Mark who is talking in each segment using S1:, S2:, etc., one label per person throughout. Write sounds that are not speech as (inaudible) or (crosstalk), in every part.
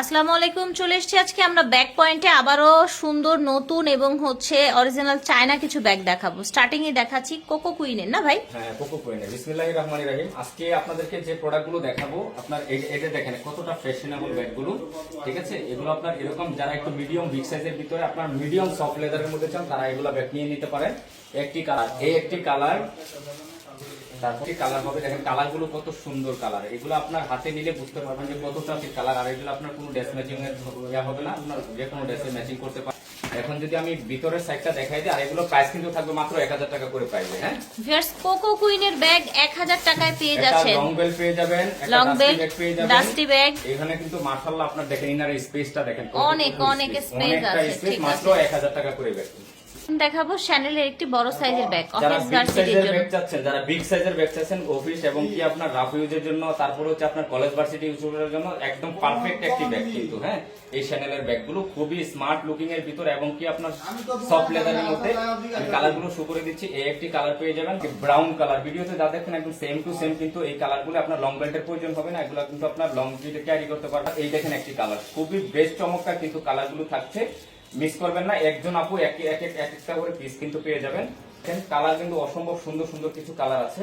S1: আসসালামু আলাইকুম চলে এসেছি আজকে আমরা ব্যাক পয়েন্টে। আবারও সুন্দর, নতুন এবং হচ্ছে অরিজিনাল চায়না কিছু ব্যাগ দেখাবো। স্টার্টিং এ দেখাচ্ছি কোকো কুইনের না ভাই?
S2: হ্যাঁ কোকো কোয়েনের বিসমিল্লাহির রহমানির রহিম। আজকে আপনাদেরকে যে প্রোডাক্টগুলো দেখাবো, আপনার এটা দেখেন কতটা ফ্যাশনেবল ব্যাগগুলো, ঠিক আছে? এগুলো আপনার এরকম যারা একটু মিডিয়াম বিগ সাইজের ভিতরে আপনার মিডিয়াম সফট লেদারের মধ্যে চান, তারা এগুলো ব্যাগ নিয়ে নিতে পারেন। একটি কালার এই একটি কালার তারপর কালার হবে দেখেন কালারগুলো কত সুন্দর কালার এগুলো আপনার হাতে নিলে বুঝতে পারবেন যে কতটা কালার আর এগুলো আপনার কোনো ড্রেস ম্যাচিং এর হবে না আপনার যে কোনো ড্রেসে ম্যাচিং করতে পারেন এখন যদি আমি ভিতরের সাইডটা দেখাই দিই আর এগুলো প্রাইস কিন্তু থাকবে মাত্র এক হাজার টাকা করে পাইবে হ্যাঁ?
S1: ভিউয়ার্স কোকো কুইনের ব্যাগ এক হাজার টাকায় পেয়ে যাচ্ছেন।
S2: লং বেল পেয়ে যাবেন
S1: লং বেল
S2: পেয়ে যাবেন।
S1: ডাস্টি ব্যাগ
S2: এখানে কিন্তু মাশাআল্লাহ আপনার দেখেন ইনার স্পেসটা দেখেন
S1: অনেক, অনেক
S2: অনেকটা
S1: আছে,
S2: মাত্র 1000 টাকা করে
S1: দেখাবো। শ্যানেলের একটি বড় সাইজের ব্যাগ অফিস
S2: বিগ
S1: ভার্সিটির
S2: সাইজের
S1: জন্য
S2: ব্যাগ চাচ্ছেন যারা বিগ সাইজের ব্যাগ চাচ্ছেন অফিস এবং কি আপনার রাফ ইউজের জন্য তারপরে হচ্ছে আপনার কলেজ ভার্সিটি ইউজ করার জন্য একদম পারফেক্ট একটি ব্যাগ কিন্তু হ্যাঁ? এই চ্যানেলের ব্যাগগুলো খুবই স্মার্ট লুকিং এর ভিতরে এবং কি আপনার সফট লেদারের মধ্যে আমি কালারগুলো শো করে দিচ্ছি। এই একটি কালার পেয়ে যাবেন ব্রাউন কালার ভিডিওতে যা দেখেন একদম সেম টু সেম কিন্তু এই কালারগুলো আপনার লং বেল্টের প্রয়োজন হবে না এগুলো কিন্তু আপনার লং বেল্টে ক্যারি করতে পারবেন। এই দেখেন একটি কালার খুবই বেস্ট চমৎকার কিন্তু কালারগুলো থাকছে। মিস করবেন না, একজন আপু এক এক এক এক একটা করে পিস কিন্তু পেয়ে যাবেন। কালার কিন্তু অসম্ভব সুন্দর সুন্দর কিছু কালার আছে।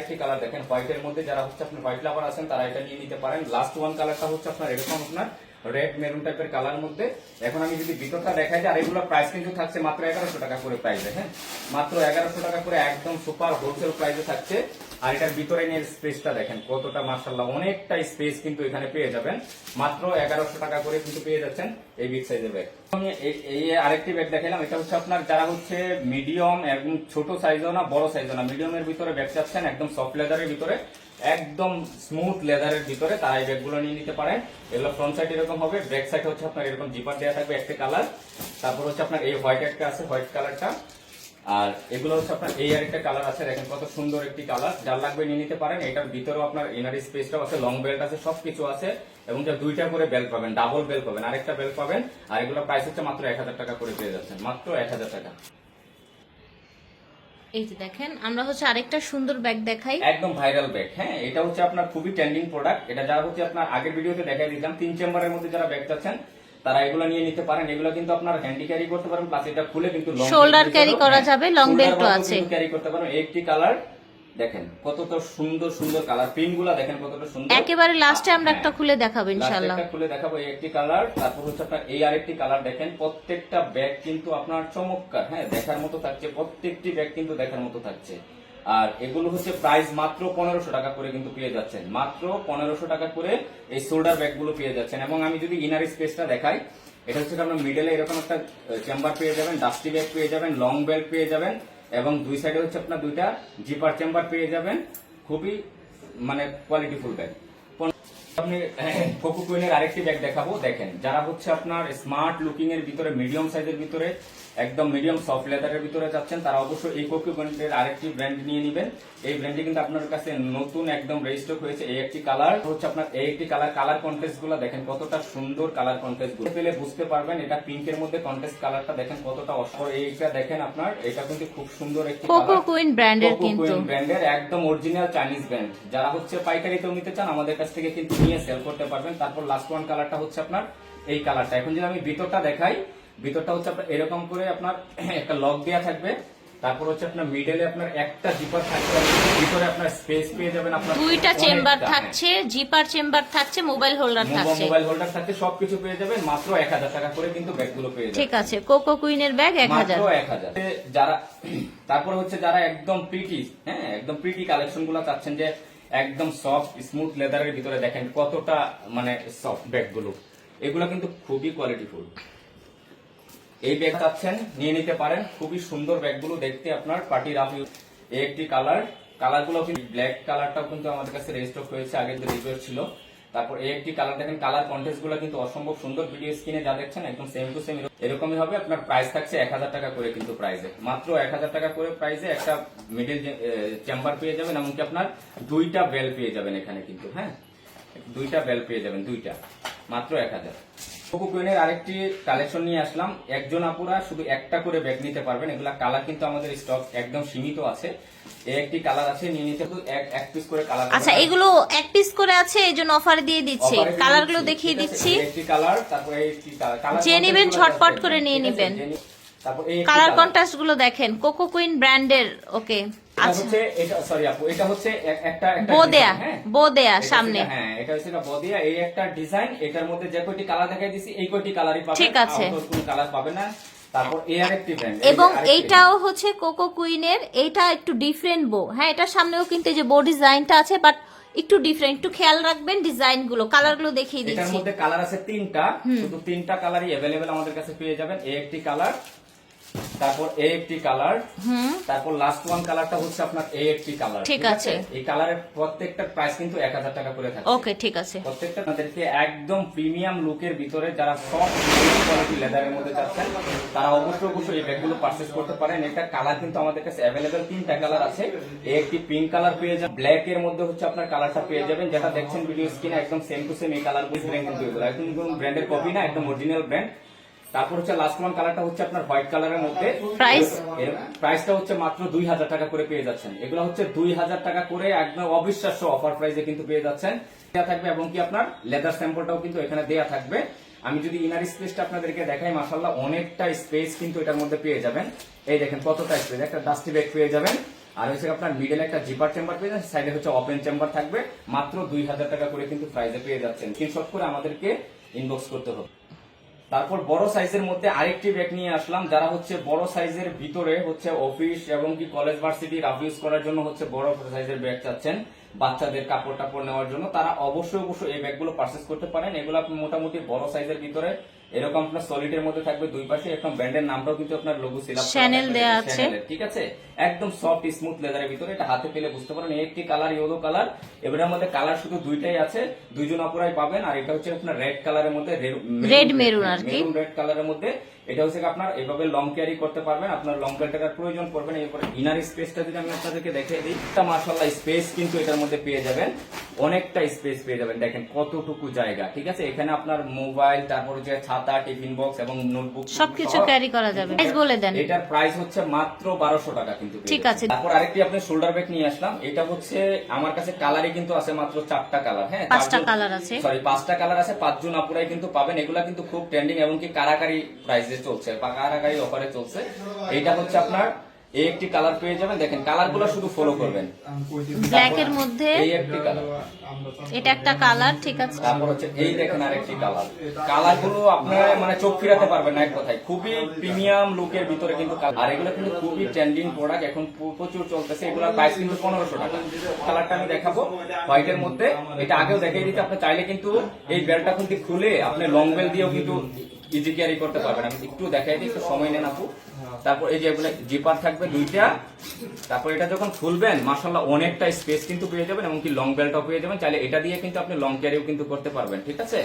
S2: একটি কালার দেখেন হোয়াইটের মধ্যে যারা হচ্ছে আপনার হোয়াইট লাভার আছেন, তারা এটা নিয়ে নিতে পারেন। লাস্ট ওয়ান কালারটা হচ্ছে আপনার এরকম আপনার রেড মেরুন টাইপের কালার মধ্যে। এখন আমি যদি ভিতরটা দেখাই যে আর এগুলো প্রাইস কিন্তু থাকছে মাত্র এগারোশো টাকা করে প্রাইসে হ্যাঁ? মাত্র এগারোশো টাকা করে একদম সুপার হোলসেল প্রাইসে থাকছে। আর এটার ভিতরে নিয়ে স্পেসটা দেখেন, কতটা মার্শাল্লাহ অনেকটা স্পেস কিন্তু এখানে পেয়ে যাবেন। মাত্র এগারোশো টাকা করে কিন্তু পেয়ে যাচ্ছেন এই বিগ সাইজের ব্যাগ এই- আরেকটি ব্যাগ দেখালাম এটা হচ্ছে আপনার যারা হচ্ছে মিডিয়াম এবং ছোট সাইজও না, বড় সাইজও না মিডিয়ামের ভিতরে ব্যাগ চাচ্ছেন, একদম সফট লেদারের ভিতরে। একদম স্মুথ লেদারের ভিতরে তারা এই ব্যাগগুলো নিয়ে নিতে পারেন। এগুলো ফ্রন্ট সাইড এরকম হবে ব্যাক সাইড হচ্ছে আপনার এরকম জিপার দেওয়া থাকবে একটা কালার তারপর হচ্ছে আপনার এই হোয়াইট একটা আছে হোয়াইট কালারটা আর এগুলো হচ্ছে আপনার এই আরেকটা কালার আছে, দেখেন কত সুন্দর একটি কালার যার লাগবে নিয়ে নিতে পারেন, এটার ভিতরেও আপনার ইনারি স্পেসটাও আছে লং বেল্ট আছে, সবকিছু আছে। এবং যা দুইটা করে বেল্ট পাবেন ডাবল বেল্ট পাবেন, আরেকটা বেল্ট পাবেন। আর এগুলো প্রাইস হচ্ছে মাত্র এক হাজার টাকা করে পেয়ে যাচ্ছেন, মাত্র এক হাজার টাকা।
S1: এই যে দেখেন আমরা হচ্ছে আরেকটা সুন্দর ব্যাগ দেখাই।
S2: একদম ভাইরাল ব্যাগ হ্যাঁ? এটা হচ্ছে আপনার খুবই ট্রেন্ডিং প্রোডাক্ট এটা যারা হচ্ছে আপনার আগের ভিডিওতে দেখাই দিলাম তিন চেম্বারের মধ্যে যারা ব্যাগ চাচ্ছেন তারা এগুলো নিয়ে নিতে পারেন। এগুলো কিন্তু আপনার হ্যান্ডি ক্যারি করতে পারেন প্লাস এটা খুলে কিন্তু ক্যারি
S1: করা
S2: হ্যাঁ,
S1: যাবে, লং
S2: shoulder
S1: belt ও
S2: মতো
S1: আছে।
S2: ক্যারি করতে পারেন। একটি কালার দেখেন কতটা সুন্দর সুন্দর কালার পিনগুলা দেখেন কতটা সুন্দর।
S1: একেবারে লাস্টে আমরা। একটা খুলে দেখাবো
S2: একটা খুলে দেখাবো এই একটি কালার তারপর হচ্ছে আপনার এই আরেকটি কালার দেখেন প্রত্যেকটা ব্যাগ কিন্তু আপনার চমৎকার হ্যাঁ দেখার মতো থাকছে প্রত্যেকটি ব্যাগ কিন্তু দেখার মতো থাকছে। আর এগুলো হচ্ছে প্রাইস মাত্র পনেরোশো টাকা করে কিন্তু পেয়ে যাচ্ছেন। মাত্র পনেরোশো টাকা করে এই শোল্ডার ব্যাগগুলো পেয়ে যাচ্ছেন। এবং আমি যদি ইনার স্পেসটা দেখাই এটা হচ্ছে আপনার মিডলে এরকম একটা চেম্বার পেয়ে যাবেন ডাস্টি ব্যাগ পেয়ে যাবেন লং বেল্ট পেয়ে যাবেন। এবং দুই সাইডে হচ্ছে আপনার দুইটা জিপার চেম্বার পেয়ে যাবেন। খুবই মানে কোয়ালিটিফুল ব্যাগ আপনি কোকো কুইনের আরেকটি ব্যাগ দেখাবো। দেখেন যারা হচ্ছে আপনার স্মার্ট লুকিং এর ভিতরে মিডিয়াম সাইজের ভিতরে একদম মিডিয়াম সফট লেদারের ভিতরে যাচ্ছেন তারা অবশ্যই এই কোকো কুইনের আরেকটি ব্র্যান্ড নিয়ে নেবেন। এই ব্র্যান্ডটি কিন্তু আপনার কাছে নতুন একদম হয়েছে এই একটি কালার হচ্ছে আপনার এই একটি কালার কালার কন্টেস্টগুলো দেখেন কতটা সুন্দর কালার কন্টেস্টগুলো। পেলে বুঝতে পারবেন এটা পিঙ্কের মধ্যে কন্টেস্ট কালারটা দেখেন কতটা অস্পর এইটা দেখেন আপনার এটা কিন্তু খুব সুন্দর একটি
S1: কোকো কুইন ব্র্যান্ডের কিন্তু।
S2: ব্র্যান্ডের একদম অরিজিনাল চাইনিজ ব্র্যান্ড যারা হচ্ছে পাইকারিতেও নিতে চান আমাদের কাছ থেকে কিন্তু নিয়ে সেল করতে পারবেন। তারপর লাস্ট ওয়ান কালারটা হচ্ছে আপনার এই কালারটা এখন যদি আমি ভিতরটা দেখাই ভিতরটা হচ্ছে আপনার এরকম করে আপনার (clears throat) একটা লক দেওয়া থাকবে। তারপর হচ্ছে আপনার মিডলে আপনার একটা জিপার থাকবে ভিতরে আপনার স্পেস পেয়ে যাবেন আপনার
S1: দুইটা চেম্বার থাকছে জিপার চেম্বার থাকছে মোবাইল হোল্ডার। থাকছে।
S2: মোবাইল হোল্ডার থাকছে সবকিছু পেয়ে যাবেন মাত্র এক হাজার টাকা করে কিন্তু ব্যাগগুলো পেয়ে যাবেন।
S1: ঠিক আছে কোকো কুইনের ব্যাগ এক হাজার।
S2: মাত্র এক হাজার। যারা (clears throat) তারপর হচ্ছে যারা একদম প্রিটি হ্যাঁ একদম প্রিটি কালেকশনগুলো চাচ্ছেন যে একদম সফট স্মুথ লেদারের ভিতরে দেখেন কতটা মানে সফট ব্যাগগুলো। এগুলো কিন্তু খুবই কোয়ালিটিফুল এই ব্যাগ চাচ্ছেন, নিয়ে নিতে পারেন। খুবই সুন্দর ব্যাগগুলো দেখতে আপনার পার্টি রাফ এই একটি কালার কালারগুলো কিন্তু ব্ল্যাক কালারটাও কিন্তু আমাদের কাছে রেজিস্টক হয়েছে আগে যে ছিল। তারপর এই একটি কালার দেখেন কালার কন্টেস্টগুলো কিন্তু অসম্ভব সুন্দর ভিডিও স্ক্রিনে যা দেখছেন, একদম সেম টু সেম এরকমই হবে। আপনার প্রাইস থাকছে এক হাজার টাকা করে কিন্তু প্রাইসে মাত্র এক হাজার টাকা করে প্রাইসে একটা মিডিল চেম্বার পেয়ে যাবেন, এমনকি আপনার দুইটা বেল পেয়ে যাবেন এখানে কিন্তু হ্যাঁ? দুইটা বেল পেয়ে যাবেন, দুইটা। মাত্র এক হাজার। আরেকটি কালেকশন নিয়ে আসলাম। একজন আপুরা শুধু একটা করে ব্যাগ নিতে পারবেন। এগুলা কালার কিন্তু আমাদের স্টক একদম সীমিত আছে। একটি কালার আছে নিয়ে নিতে এক এক পিস করে কালার
S1: আচ্ছা এগুলো এক পিস করে আছে এই জন্য অফার দিয়ে দিচ্ছি। কালারগুলো দেখিয়ে দিচ্ছি।
S2: একটি কালার তারপরে
S1: যে নিবেন ঝটপট করে নিয়ে নিবেন।
S2: তারপর এই
S1: কালার। কন্ট্রাস্টগুলো দেখেন। কোকো কুইন ব্র্যান্ডের ওকে
S2: এটা
S1: আচ্ছা
S2: হচ্ছে এটা সরি আপু এটা হচ্ছে একটা একটা
S1: বো দেয়া
S2: design, হ্যাঁ? এটা হচ্ছে- হ্যাঁ এটা এই একটা ডিজাইন এটার মধ্যে যে কয়টি কালার দেখাই দিছি এই কয়টি কালারই পাবেন।
S1: ঠিক আছে।
S2: কোন কালার পাবেন না। তারপর এই আরেকটি ব্র্যান্ড
S1: এবং এইটাও হচ্ছে কোকো কুইনের এটা একটু ডিফারেন্ট বো হ্যাঁ এটার সামনেও কিন্তু যে বো ডিজাইনটা আছে বাট একটু ডিফারেন্ট একটু খেয়াল রাখবেন ডিজাইনগুলো কালারগুলো দেখিয়ে
S2: এটার
S1: দিচ্ছি।
S2: মধ্যে কালার আছে তিনটা শুধু তিনটা কালারই অ্যাভেলেবেল আমাদের কাছে পেয়ে যাবেন এই একটি কালার তারপর এই একটি কালার তারপর লাস্ট ওয়ান কালারটা হচ্ছে আপনার এই একটি কালার
S1: ঠিক আছে।
S2: এই কালারের প্রত্যেকটা প্রাইস কিন্তু এক হাজার টাকা করে থাকে
S1: ওকে ঠিক আছে।
S2: প্রত্যেকটা আপনাদেরকে একদম প্রিমিয়াম লুকের ভিতরে যারা সব কোয়ালিটি লেদারের মধ্যে চাচ্ছেন তারা অবশ্যই অবশ্যই এই ব্যাগগুলো পারচেস করতে পারেন। এটা কালার কিন্তু আমাদের কাছে অ্যাভেলেবেল তিনটা কালার আছে। এই একটি পিঙ্ক কালার পেয়ে যাবেন। ব্ল্যাক এর মধ্যে হচ্ছে আপনার কালারটা পেয়ে যাবেন। যেটা দেখছেন ভিডিও স্ক্রিনে একদম সেম টু সেম এই কালার বুঝলেন কিন্তু এগুলো। একদম ব্র্যান্ডের কপি না একদম অরিজিনাল ব্র্যান্ড তারপর হচ্ছে লাস্ট ওয়ান কালারটা হচ্ছে আপনার হোয়াইট কালারের মধ্যে? এর প্রাইসটা হচ্ছে মাত্র দুই হাজার টাকা করে পেয়ে যাচ্ছেন। এগুলো হচ্ছে দুই হাজার টাকা করে একদম অবিশ্বাস্য অফার প্রাইসে কিন্তু পেয়ে যাচ্ছেন। দেওয়া থাকবে এবং কি আপনার লেদার স্যাম্পলটাও কিন্তু এখানে দেওয়া থাকবে। আমি যদি ইনার স্পেসটা আপনাদেরকে দেখাই মাসাল্লাহ অনেকটা স্পেস কিন্তু এটার মধ্যে পেয়ে যাবেন। এই দেখেন কতটা স্পেস একটা ডাস্টি ব্যাগ পেয়ে যাবেন। আর হচ্ছে আপনার মিডল একটা জিপার চেম্বার পেয়ে যাচ্ছেন সাইডে হচ্ছে ওপেন চেম্বার থাকবে। মাত্র দুই হাজার টাকা করে কিন্তু প্রাইসে পেয়ে যাচ্ছেন। স্ক্রিনশট করে আমাদেরকে ইনবক্স করতে হবে। তারপর বড় সাইজের মধ্যে আরেকটি ব্যাগ নিয়ে আসলাম, যারা হচ্ছে বড় সাইজের ভিতরে হচ্ছে অফিস এবং কি কলেজ ভার্সিটি রাফ ইউজ করার জন্য হচ্ছে বড় সাইজের ব্যাগ চাচ্ছেন বাচ্চাদের কাপড় টাপড় নেওয়ার জন্য। তারা অবশ্যই অবশ্যই এই ব্যাগগুলো পারচেস করতে পারেন। এগুলো আপনি মোটামুটি বড় সাইজের ভিতরে এরকম আপনার সলিডের মধ্যে থাকবে দুই পাশে। একদম ব্র্যান্ডের নামটাও কিন্তু আপনার লোগো সিলাপ
S1: চ্যানেল দেয়া আছে।
S2: ঠিক আছে? একদম সফট স্মুথ লেদারের ভিতরে। এটা হাতে পেলে বুঝতে পারেন এই একটি কালার ইয়েলো কালার এবারের মধ্যে কালার শুধু দুইটাই আছে। দুইজন অপরাই পাবেন। আর এটা হচ্ছে আপনার রেড কালারের মধ্যে
S1: রেড মেরুন আর কি।
S2: রেড কালারের মধ্যে। এটা হচ্ছে আপনার এভাবে লং ক্যারি করতে পারবেন। আপনার লং বেল্টের প্রয়োজন পড়বে না। এরপরে ইনার স্পেসটা যদি আমি আপনাদেরকে দেখিয়ে দিই এটা মার্শাল্লাহ স্পেস কিন্তু এটার মধ্যে পেয়ে যাবেন। অনেকটা স্পেস পেয়ে যাবেন। দেখেন কতটুকু জায়গা ঠিক আছে? এখানে আপনার মোবাইল তারপর হচ্ছে ছাতা টিফিন বক্স এবং নোটবুক
S1: সবকিছু ক্যারি করা যাবে। প্রাইস বলে দেন।
S2: এটার প্রাইস হচ্ছে মাত্র বারোশো টাকা কিন্তু
S1: ঠিক আছে।
S2: তারপর আরেকটি আপনি শোল্ডার ব্যাগ নিয়ে আসলাম। এটা হচ্ছে আমার কাছে কালারই কিন্তু আছে মাত্র চারটা কালার হ্যাঁ?
S1: পাঁচটা কালার আছে।
S2: সরি পাঁচটা কালার আছে পাঁচজন আপুরাই কিন্তু পাবেন। এগুলা কিন্তু খুব ট্রেন্ডিং এবং কি কারাকারি প্রাইসে চলছে বা কারাকারি অফারে চলছে এইটা হচ্ছে আপনার এই একটি কালার পেয়ে যাবেন। দেখেন কালারগুলো শুধু ফলো করবেন।
S1: ব্ল্যাক এর মধ্যে
S2: এই একটি কালার
S1: এটা একটা কালার ঠিক আছে।
S2: তারপর হচ্ছে এই দেখেন আরেকটি কালার কালার আপনারা মানে চোখ ফিরাতে পারবেন না এক কথায়। খুবই প্রিমিয়াম লুকের ভিতরে কিন্তু আর এগুলো কিন্তু খুবই ট্রেন্ডিং প্রোডাক্ট এখন প্রচুর চলতেছে। এগুলোর প্রাইস কিন্তু পনেরোশো টাকা। কালারটা আমি দেখাবো হোয়াইটের মধ্যে। এটা আগেও দেখিয়ে দিতে আপনি চাইলে কিন্তু এই বেলটা কিন্তু খুলে আপনি লং বেল দিয়েও কিন্তু ইজি ক্যারি করতে পারবেন। আমি একটু দেখাই দিই একটু সময় নেন আপু। তারপর এই যে এগুলো জিপার থাকবে দুইটা। তারপর এটা যখন খুলবেন মার্শাল্লাহ অনেকটা স্পেস কিন্তু পেয়ে যাবেন এমনকি লং বেল্টও পেয়ে যাবেন। চাইলে এটা দিয়ে কিন্তু আপনি লং ক্যারিও কিন্তু করতে পারবেন ঠিক আছে?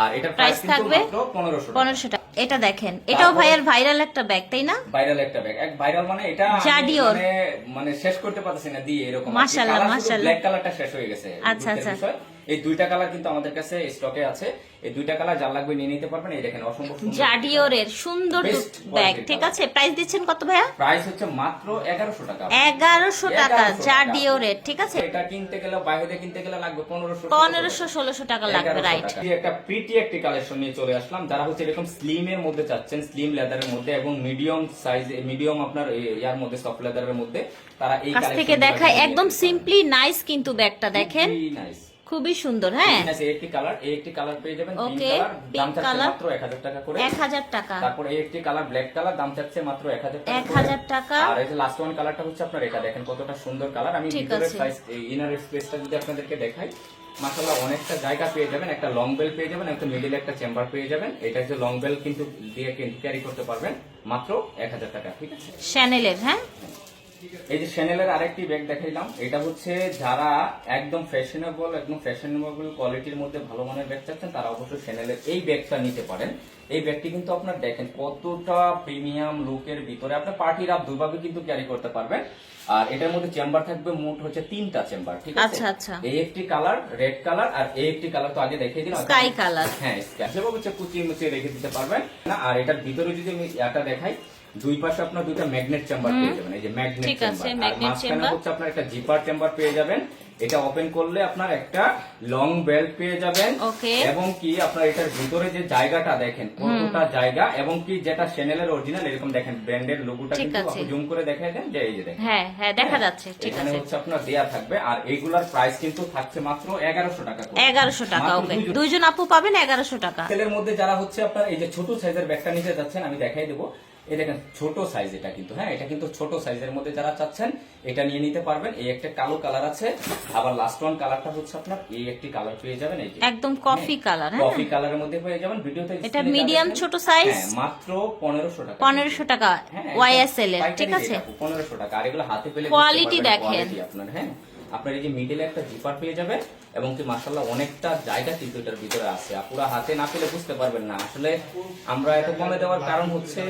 S2: আর এটার প্রাইস কিন্তু
S1: থাকবে?
S2: মাত্র পনেরোশো
S1: পনেরোশো টাকা। এটা দেখেন এটাও ভাইয়ার ভাইরাল একটা ব্যাগ তাই না?
S2: ভাইরাল একটা ব্যাগ এক ভাইরাল মানে এটা
S1: জাডিওর।
S2: মানে মানে শেষ করতে পারতেছি না দিয়ে এরকম
S1: মাশাআল্লাহ, মাশাআল্লাহ।
S2: ব্ল্যাক কালারটা শেষ হয়ে গেছে।
S1: আচ্ছা, আচ্ছা।
S2: এই দুইটা কালার কিন্তু আমাদের কাছে স্টকে আছে। এই দুইটা কালার যার লাগবে নিয়ে নিতে পারবেন। এই দেখেন অসম্ভব সুন্দর।
S1: জাডিওরের সুন্দর ব্যাগ ঠিক আছে প্রাইস দিচ্ছেন কত ভাইয়া?
S2: প্রাইস হচ্ছে মাত্র এগারোশো টাকা।
S1: এগারোশো টাকা
S2: 1100 টাকা।
S1: জাডিওরের ঠিক আছে?
S2: এটা কিনতে গেলে বাইরে কিনতে গেলে লাগবে পনেরোশো
S1: পনেরোশো ষোলোশো টাকা লাগবে রাইট
S2: একটা প্রিটি একটি কালেকশন নিয়ে চলে আসলাম। যারা হচ্ছে এরকম স্লিম এর মধ্যে চাচ্ছেন স্লিম লেদারের মধ্যে এবং মিডিয়াম সাইজ মিডিয়াম আপনার ইয়ার মধ্যে সফট লেদারের মধ্যে তারা এই
S1: কাছ থেকে দেখায় একদম সিম্পলি নাইস কিন্তু ব্যাগটা দেখেন।
S2: Nice।
S1: খুবই সুন্দর হ্যাঁ।
S2: এই একটি কালার এই একটি কালার পেয়ে যাবেন কালার দাম চাচ্ছে মাত্র এক হাজার টাকা করে।
S1: এক হাজার টাকা।
S2: তারপর এই একটি কালার ব্ল্যাক কালার দাম চাচ্ছে মাত্র টাকা আর এই যে লাস্ট ওয়ান কালারটা হচ্ছে আপনার এটা দেখেন কতটা সুন্দর কালার আমি ভিতরের সাইজ ইনার স্পেসটা যদি আপনাদেরকে দেখাই মাসাল্লাহ অনেকটা জায়গা পেয়ে যাবেন একটা লং বেল পেয়ে যাবেন একটা মিডিল একটা চেম্বার পেয়ে যাবেন। এটা হচ্ছে লং বেল কিন্তু দিয়ে ক্যারি করতে পারবেন মাত্র এক হাজার টাকা ঠিক আছে?
S1: শ্যানেলের হ্যাঁ?
S2: এই যে শ্যানেলের আরেকটি ব্যাগ দেখাইলাম এটা হচ্ছে যারা একদম ফ্যাশনেবল একদম ফ্যাশনেবল কোয়ালিটির মধ্যে ভালো মানের ব্যাগ চাচ্ছেন তারা অবশ্যই শ্যানেলের এই ব্যাগটা নিতে পারেন। এই ব্যাগটি কিন্তু আপনার দেখেন কতটা প্রিমিয়াম লুকের ভিতরে। আপনার পার্টি রাপ দুইভাবে কিন্তু ক্যারি করতে পারবেন। আর এটার মধ্যে চেম্বার থাকবে মোট হচ্ছে তিনটা চেম্বার ঠিক আছে?
S1: আচ্ছা, আচ্ছা।
S2: এই একটি কালার রেড কালার আর এই একটি কালার তো আগে দেখিয়ে দিলাম।
S1: Sky color।
S2: হ্যাঁ স্কাই সেভাবে কুচিয়ে মুচিয়ে রেখে দিতে পারবেন। না আর এটার ভিতরে যদি আমি এটা দেখাই দুই পাশে আপনার দুইটা ম্যাগনেট চেম্বার পেয়ে যাবেন এই যে ম্যাগনেট চেম্বার আর মাঝখানে হচ্ছে আপনার একটা জিপার চেম্বার পেয়ে যাবেন। এটা ওপেন করলে আপনার একটা লং বেল্ট পেয়ে যাবেন। এবং কি আপনার এটার ভিতরে যে জায়গাটা দেখেন কতটা জায়গা এবং কি যেটা চ্যানেলের অরিজিনাল এরকম দেখেন ব্র্যান্ডের লোগোটা কিন্তু। জুম করে দেখাই দেন যে এই যে দেখেন।
S1: হ্যাঁ হ্যাঁ দেখা যাচ্ছে ঠিক
S2: এখানে
S1: আছে।
S2: হচ্ছে আপনার দেয়া থাকবে আর এগুলার প্রাইস কিন্তু থাকছে মাত্র এগারোশো টাকা করে।
S1: এগারোশো টাকা ওকে।
S2: দুইজন।
S1: আপু পাবেন এগারোশো টাকা।
S2: সেলের মধ্যে যারা হচ্ছে আপনার এই যে ছোট সাইজের ব্যাগটা নিতে যাচ্ছেন আমি দেখাই দেবো। এই দেখেন ছোট সাইজ এটা কিন্তু হ্যাঁ? এটা কিন্তু ছোট সাইজের মধ্যে যারা চাচ্ছেন এটা নিয়ে নিতে পারবেন। এই একটা কালো কালার আছে। আবার লাস্ট ওয়ান কালারটা হচ্ছে আপনার এই একটি কালার পেয়ে যাবেন এই
S1: একদম কফি কালার হ্যাঁ?
S2: কফি কালারের মধ্যে পেয়ে যাবেন। ভিডিওতে
S1: এটা
S2: দেখেন,
S1: ছোট size?
S2: হ্যাঁ, মাত্র পনেরোশো টাকা
S1: পনেরোশো টাকা
S2: হ্যাঁ,
S1: ওয়াইএসএল এর ঠিক আছে?
S2: আপু, 1500 টাকা। আর এগুলো হাতে পেলে পারবেন
S1: দেখেন।
S2: আপনার হ্যাঁ? আপনার এই যে মিডলে একটা জিপার পেয়ে যাবে এবং কি মাশাআল্লাহ অনেকটা জায়গা কিন্তু এটার ভিতরে আছে। পুরো হাতে না পেলে বুঝতে পারবেন না। আসলে আমরা এত কমে দেওয়ার কারণ হচ্ছে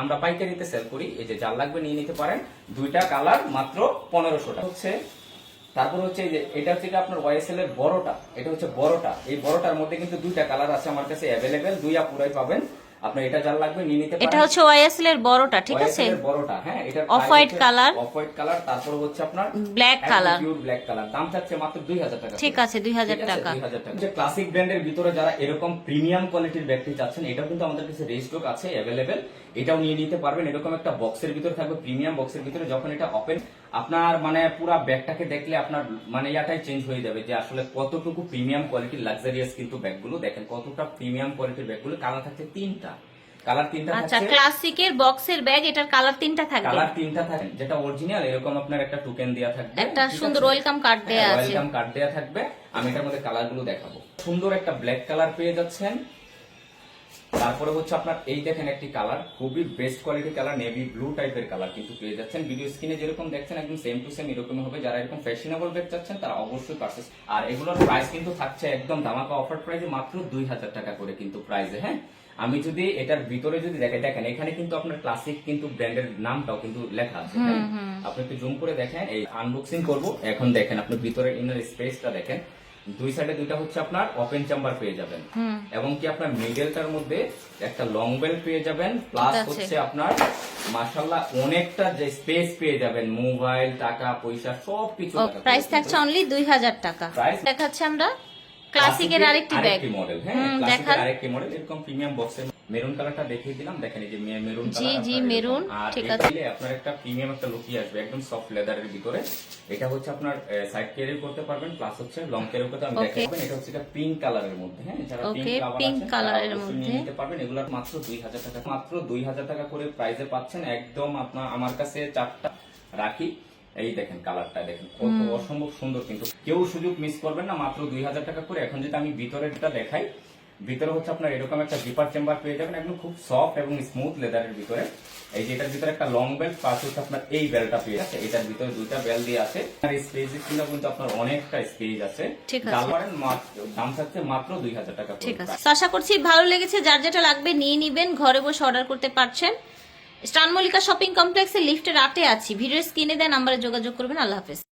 S2: আমরা পাইকারিতে সেল করি এই যে যার লাগবে নিয়ে নিতে পারেন দুইটা কালার মাত্র পনেরোশো টাকা হচ্ছে তারপর হচ্ছে এই যে এটা হচ্ছে কি আপনার ওয়াইএসএল এর বড়টা এটা হচ্ছে বড়টা এই বড়টার মধ্যে কিন্তু দুইটা কালার আছে আমার কাছে অ্যাভেলেবেল দুই আপুরাই পাবেন আপনার এটা যার লাগবে নিয়ে নিতে
S1: এটা
S2: পারেন
S1: হচ্ছে ওয়াইএসএল এর বড়টা ঠিক আছে
S2: ওয়াইফাই এর বড়টা হ্যাঁ এটা
S1: Off white color।
S2: Off white colour তারপর হচ্ছে আপনার
S1: Black color।
S2: Pure black colour দাম থাকছে মাত্র 2000 টাকা
S1: ঠিক আছে, 2000 টাকা।
S2: 2000 টাকা যে ক্লাসিক ব্র্যান্ডের ভিতরে যারা এরকম প্রিমিয়াম কোয়ালিটির ব্যাগটি চাচ্ছেন এটাও কিন্তু আমাদের কাছে রেস্টক আছে अवेलेबल এটাও নিয়ে নিতে পারবেন। এরকম একটা বক্সের ভিতরে থাকবে প্রিমিয়াম বক্সের ভিতরে যখন এটা ওপেন আপনার মানে পুরো ব্যাগটাকে দেখলে আপনার মানে ইয়াটাই চেঞ্জ হয়ে যাবে যে আসলে কতটুকু প্রিমিয়াম কোয়ালিটির লাক্সারিয়াস কিন্তু ব্যাগগুলো দেখেন কতটা প্রিমিয়াম কোয়ালিটির ব্যাগগুলো কালার থাকছে তিনটা। কালার তিনটা
S1: আচ্ছা ক্লাসিকের বক্সের ব্যাগ এটার কালার তিনটা থাকবে?
S2: কালার তিনটা থাকে যেটা অরিজিনাল এরকম আপনার একটা টোকেন দেয়া থাকবে।
S1: একটা সুন্দর welcome card দেয়া
S2: হ্যাঁ,
S1: আছে।
S2: welcome card দেয়া থাকবে। আমি এটার মধ্যে কালারগুলো দেখাবো। সুন্দর একটা ব্ল্যাক কালার পেয়ে যাচ্ছেন। তারপরে হচ্ছে আপনার এই দেখেন একটি কালার খুবই best quality colour navy blue টাইপের কালার কিন্তু পেয়ে যাচ্ছেন। ভিডিও স্ক্রিনে যেরকম দেখছেন একদম সেম টু সেম এরকম হবে। যারা এরকম ফ্যাশনেবল ব্যাগ চাচ্ছেন তারা অবশ্যই পারচেস আর এগুলোর প্রাইস কিন্তু থাকছে একদম ধামাকা অফার প্রাইসে মাত্র দুই হাজার টাকা করে কিন্তু প্রাইসে হ্যাঁ? আমি যদি এটার ভিতরে যদি দেখে দেখেন এখানে কিন্তু আপনার ক্লাসিক কিন্তু ব্র্যান্ডের নামটাও কিন্তু লেখা আছে হ্যাঁ? আপনি একটু জুম করে দেখেন এই আনবক্সিং করব। এখন দেখেন আপনি ভিতরে ইনার স্পেসটা দেখেন। দুই সাইডে দুইটা হচ্ছে আপনার ওপেন চেম্বার পেয়ে যাবেন। এবং কি আপনার মিডলটার মধ্যে একটা লং বেল পেয়ে যাবেন প্লাস হচ্ছে আপনার মাশাআল্লাহ অনেকটা যে স্পেস পেয়ে যাবেন মোবাইল টাকা পয়সা
S1: সব
S2: কিছু
S1: প্রাইস থাকছে অনলি দুই হাজার টাকা।
S2: প্রাইস
S1: দেখাচ্ছে আমরা ক্লাসিকের আরেকটি ব্যাগ
S2: মডেল হ্যাঁ ক্লাসিকের আরেকটি মডেল এরকম প্রিমিয়াম বক্সের মেরুন কালারটা দেখিয়ে দিলাম। দেখেন এই যে মেরুন
S1: জি,
S2: কালার
S1: জি, মেরুন, ঠিক আছে।
S2: আপনার একটা প্রিমিয়াম একটা লুকই আসবে একদম সফট লেদারের ভিতরে। এটা হচ্ছে আপনার সাইড ক্যারি করতে পারবেন প্লাস হচ্ছে লং ক্যারি করতে আমি
S1: Okay.
S2: দেখাবেন এটা হচ্ছে পিঙ্ক কালারের মধ্যে হ্যাঁ? যারা পিঙ্ক
S1: Okay,
S2: কালার আছে
S1: colour
S2: তারা
S1: এর মধ্যে।
S2: নিতে পারবেন। এগুলোর মাত্র দুই হাজার টাকা মাত্র দুই হাজার টাকা করে প্রাইসে পাচ্ছেন। একদম আপনার আমার কাছে চারটা রাখি। এই দেখেন কালারটা দেখেন কত অসম্ভব সুন্দর কিন্তু কেউ সুযোগ মিস করবেন না মাত্র দুই হাজার টাকা করে। এখন যদি আমি ভিতরেরটা দেখাই ভিতরে হচ্ছে আপনার এরকম একটা জিপার চেম্বার পেয়ে যাবেন একদম খুব সফট এবং স্মুথ লেদারের ভিতরে। এই যে এটার ভিতরে একটা লং বেল্ট প্লাস হচ্ছে আপনার এই বেলটা পেয়ে আছে এটার ভিতরে দুইটা বেল দিয়ে আছে। আর স্পেস কিন্তু কিন্তু আপনার অনেকটা স্পেস আছে।
S1: আছে।
S2: দাম থাকছে মাত্র দুই হাজার টাকা
S1: ঠিক আছে। আশা করছি ভালো লেগেছে। যার যেটা লাগবে নিয়ে নিবেন ঘরে বসে অর্ডার করতে পারছেন। স্টান মল্লিকা শপিং কমপ্লেক্সে লিফটের আটে আছি। ভিডিও স্ক্রিনে দেন নাম্বারে যোগাযোগ করবেন। আল্লাহ হাফেজ।